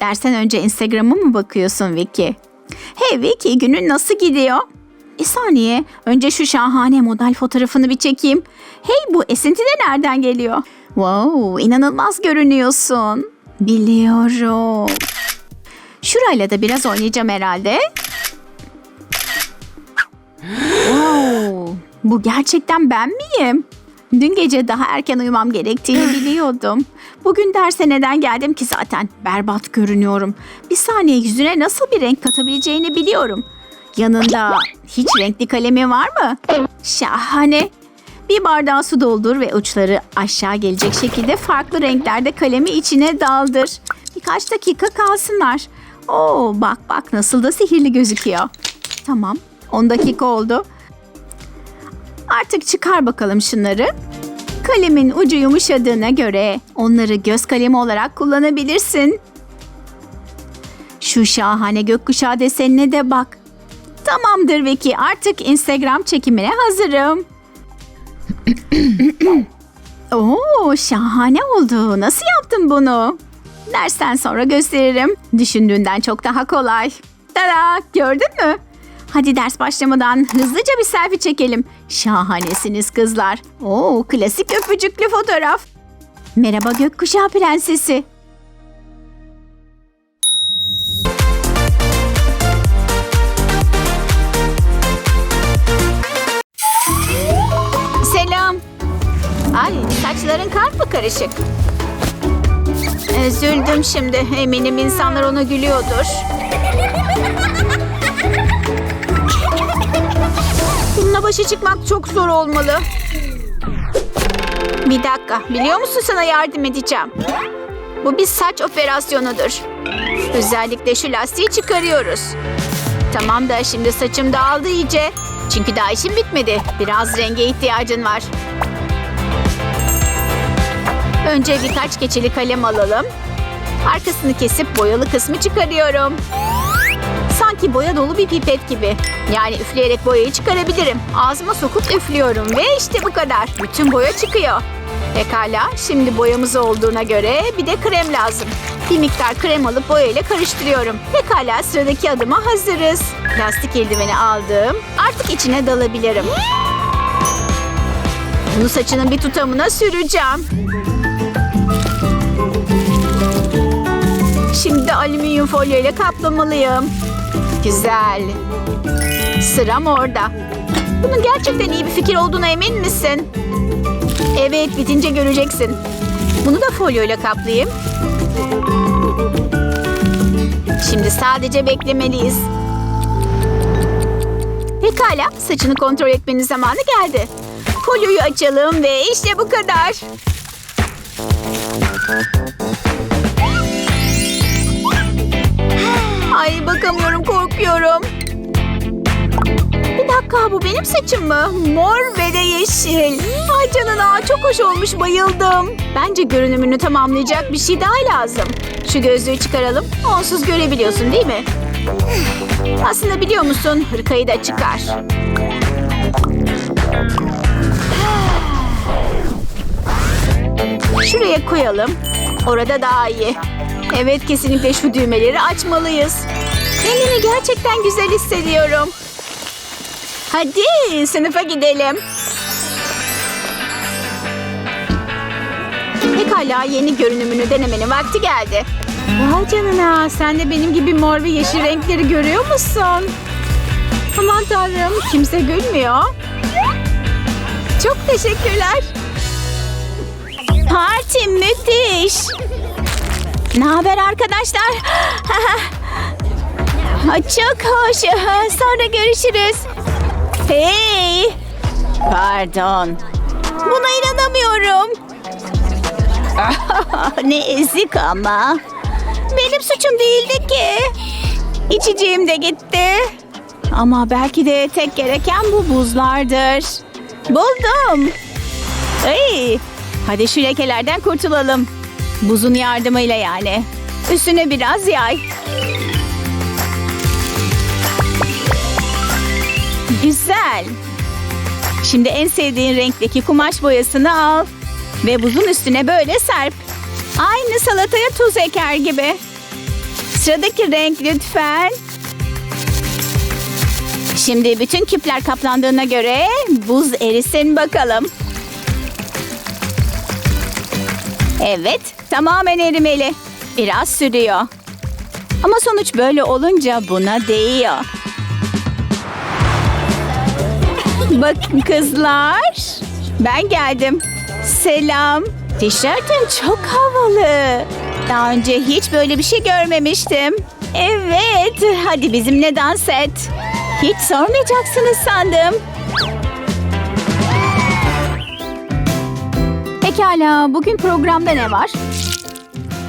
Dersen önce Instagram'a mı bakıyorsun Vicky? Hey Vicky günün nasıl gidiyor? Bir saniye. Önce şu şahane model fotoğrafını bir çekeyim. Hey bu esinti de nereden geliyor? Wow inanılmaz görünüyorsun. Biliyorum. Şurayla da biraz oynayacağım herhalde. Wow, bu gerçekten ben miyim? Dün gece daha erken uyumam gerektiğini biliyordum. Bugün derse neden geldim ki zaten? Berbat görünüyorum. Bir saniye yüzüne nasıl bir renk katabileceğini biliyorum. Yanında hiç renkli kalemi var mı? Şahane. Bir bardağa su doldur ve uçları aşağı gelecek şekilde farklı renklerde kalemi içine daldır. Birkaç dakika kalsınlar. Oo bak bak nasıl da sihirli gözüküyor. Tamam 10 dakika oldu. Artık çıkar bakalım şunları. Kalemin ucu yumuşadığına göre onları göz kalemi olarak kullanabilirsin. Şu şahane gökkuşağı desenine de bak. Tamamdır Vicky artık Instagram çekimine hazırım. Oo şahane oldu. Nasıl yaptın bunu? Dersten sonra gösteririm. Düşündüğünden çok daha kolay. Tada gördün mü? Hadi ders başlamadan hızlıca bir selfie çekelim. Şahanesiniz kızlar. Oo klasik öpücüklü fotoğraf. Merhaba gökkuşağı prensesi. Selam. Ay saçların karpı karışık. Üzüldüm şimdi. Eminim insanlar ona gülüyordur. Bununla başa çıkmak çok zor olmalı. Bir dakika. Biliyor musun sana yardım edeceğim. Bu bir saç operasyonudur. Özellikle şu lastiği çıkarıyoruz. Tamam da şimdi saçım dağıldı iyice. Çünkü daha işim bitmedi. Biraz renge ihtiyacın var. Önce birkaç keçeli kalem alalım. Arkasını kesip boyalı kısmı çıkarıyorum. Sanki boya dolu bir pipet gibi. Yani üfleyerek boyayı çıkarabilirim. Ağzıma sokup üflüyorum ve işte bu kadar. Bütün boya çıkıyor. Pekala, şimdi boyamız olduğuna göre bir de krem lazım. Bir miktar krem alıp boyayla karıştırıyorum. Pekala, sıradaki adıma hazırız. Lastik eldiveni aldım. Artık içine dalabilirim. Bunu saçının bir tutamına süreceğim. Şimdi alüminyum folyo ile kaplamalıyım. Güzel. Sıram orada. Bunun gerçekten iyi bir fikir olduğuna emin misin? Evet, bitince göreceksin. Bunu da folyo ile kaplayayım. Şimdi sadece beklemeliyiz. Pekala, saçını kontrol etmenin zamanı geldi. Folyoyu açalım ve işte bu kadar. Ay bakamıyorum korkuyorum. Bir dakika bu benim saçım mı? Mor ve de yeşil. Ay canına çok hoş olmuş bayıldım. Bence görünümünü tamamlayacak bir şey daha lazım. Şu gözlüğü çıkaralım. Onsuz görebiliyorsun değil mi? Aslında biliyor musun hırkayı da çıkar. Şuraya koyalım. Orada daha iyi. Evet kesinlikle şu düğmeleri açmalıyız. Kendimi gerçekten güzel hissediyorum. Hadi sınıfa gidelim. Pekala yeni görünümünü denemenin vakti geldi. Vay canına sen de benim gibi mor ve yeşil renkleri görüyor musun? Aman tanrım kimse gülmüyor. Çok teşekkürler. Parti müthiş. Ne haber arkadaşlar? Çok hoş. Sonra görüşürüz. Hey! Pardon. Buna inanamıyorum. ne ezik ama. Benim suçum değildi ki. İçeceğim de gitti. Ama belki de tek gereken bu buzlardır. Buldum. Hey, hadi şu lekelerden kurtulalım. Buzun yardımıyla yani. Üstüne biraz yay. Güzel. Şimdi en sevdiğin renkteki kumaş boyasını al. Ve buzun üstüne böyle serp. Aynı salataya tuz eker gibi. Sıradaki renk lütfen. Şimdi bütün küpler kaplandığına göre buz erisin bakalım. Evet, tamamen erimeli. Biraz sürüyor. Ama sonuç böyle olunca buna değiyor. Bakın kızlar. Ben geldim. Selam. Tişörtün çok havalı. Daha önce hiç böyle bir şey görmemiştim. Evet, hadi bizimle dans et. Hiç sormayacaksınız sandım. Pekala, bugün programda ne var?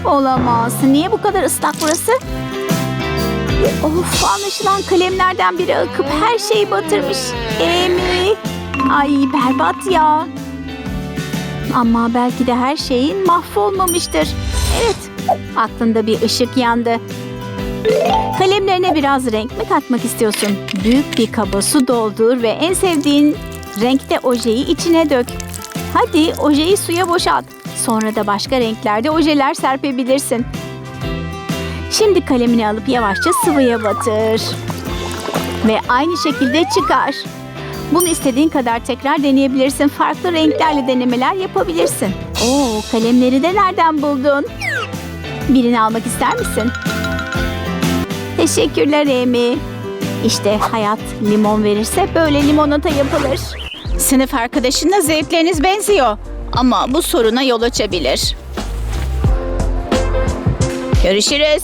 Olamaz. Niye bu kadar ıslak burası? Of, anlaşılan kalemlerden biri akıp her şeyi batırmış. Amy. Ay berbat ya. Ama belki de her şeyin mahvolmamıştır. Evet, aklında bir ışık yandı. Kalemlerine biraz renk mi katmak istiyorsun? Büyük bir kaba su doldur ve en sevdiğin renkte ojeyi içine dök. Hadi ojeyi suya boşalt. Sonra da başka renklerde ojeler serpebilirsin. Şimdi kalemini alıp yavaşça sıvıya batır. Ve aynı şekilde çıkar. Bunu istediğin kadar tekrar deneyebilirsin. Farklı renklerle denemeler yapabilirsin. Oo, kalemleri de nereden buldun? Birini almak ister misin? Teşekkürler Amy. İşte hayat limon verirse böyle limonata yapılır. Sınıf arkadaşınla zevkleriniz benziyor. Ama bu soruna yol açabilir. Görüşürüz.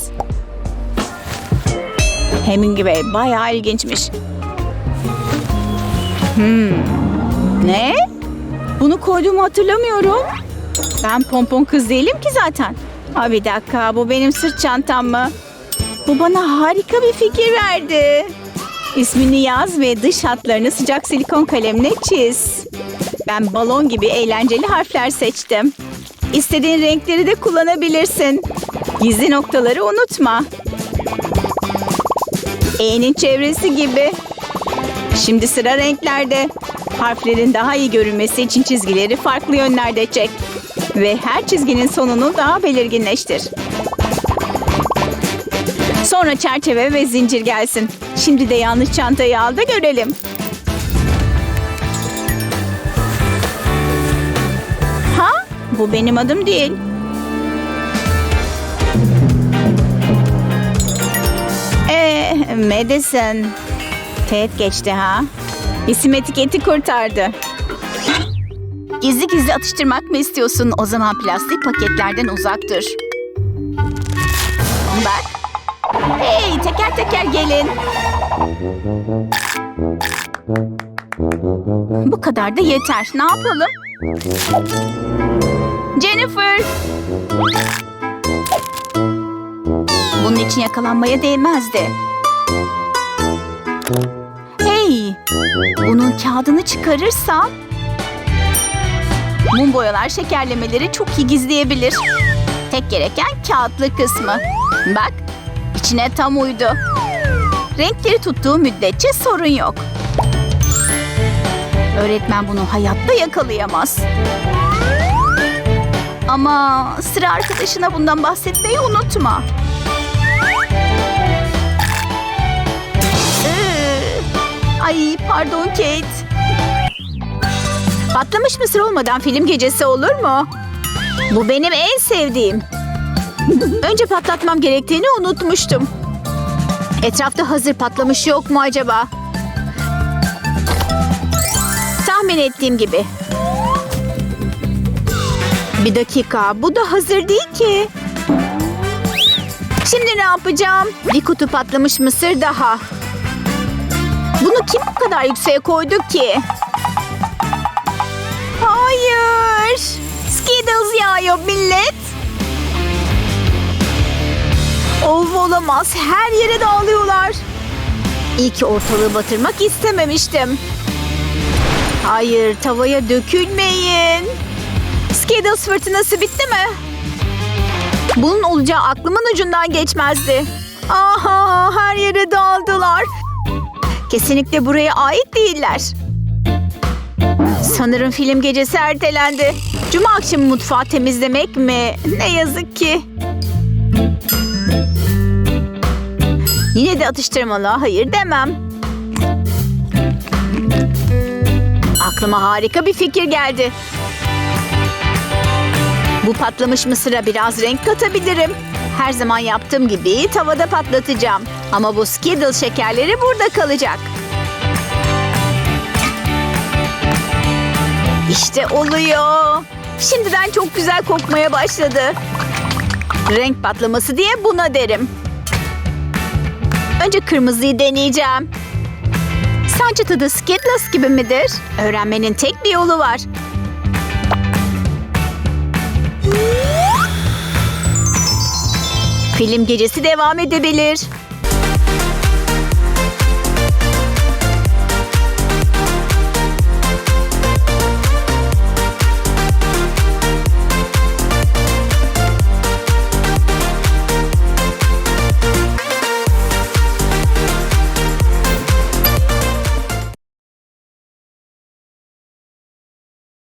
Hemingway bayağı ilginçmiş. Hmm. Ne? Bunu koyduğumu hatırlamıyorum. Ben pompon kız değilim ki zaten. Ha bir dakika bu benim sırt çantam mı? Bu bana harika bir fikir verdi. İsmini yaz ve dış hatlarını sıcak silikon kalemle çiz. Ben balon gibi eğlenceli harfler seçtim. İstediğin renkleri de kullanabilirsin. Gizli noktaları unutma. E'nin çevresi gibi. Şimdi sıra renklerde. Harflerin daha iyi görünmesi için çizgileri farklı yönlerde çek. Ve her çizginin sonunu daha belirginleştir. Sonra çerçeve ve zincir gelsin. Şimdi de yanlış çantayı al da görelim. Bu benim adım değil. Ee, Madison. Teğet geçti ha. İsim etiketi kurtardı. Gizli gizli atıştırmak mı istiyorsun? O zaman plastik paketlerden uzak dur. Bak. Hey teker teker gelin. Bu kadar da yeter. Ne yapalım? Jennifer. Bunun için yakalanmaya değmezdi. Hey, bunun kağıdını çıkarırsam mum boyalar şekerlemeleri çok iyi gizleyebilir. Tek gereken kağıtlı kısmı. Bak, içine tam uydu. Renkleri tuttuğu müddetçe sorun yok. Öğretmen bunu hayatta yakalayamaz. Ama sıra arkadaşına bundan bahsetmeyi unutma. Iı, Ay pardon Kate. Patlamış mısır olmadan film gecesi olur mu? Bu benim en sevdiğim. Önce patlatmam gerektiğini unutmuştum. Etrafta hazır patlamış yok mu acaba? Tahmin ettiğim gibi. Bir dakika, bu da hazır değil ki. Şimdi ne yapacağım? Bir kutu patlamış mısır daha. Bunu kim bu kadar yükseğe koydu ki? Hayır. Skittles yağıyor millet. Of olamaz. Her yere dağılıyorlar. İyi ki ortalığı batırmak istememiştim. Hayır, tavaya dökülmeyin. Skittles fırtınası bitti mi? Bunun olacağı aklımın ucundan geçmezdi. Aha, her yere dağıldılar. Kesinlikle buraya ait değiller. Sanırım film gecesi ertelendi. Cuma akşamı mutfağı temizlemek mi? Ne yazık ki. Yine de atıştırmalığa hayır demem. Aklıma harika bir fikir geldi. Bu patlamış mısıra biraz renk katabilirim. Her zaman yaptığım gibi tavada patlatacağım. Ama bu Skiddle şekerleri burada kalacak. İşte oluyor. Şimdiden çok güzel kokmaya başladı. Renk patlaması diye buna derim. Önce kırmızıyı deneyeceğim. Sence tadı Skittles gibi midir? Öğrenmenin tek bir yolu var. Film gecesi devam edebilir.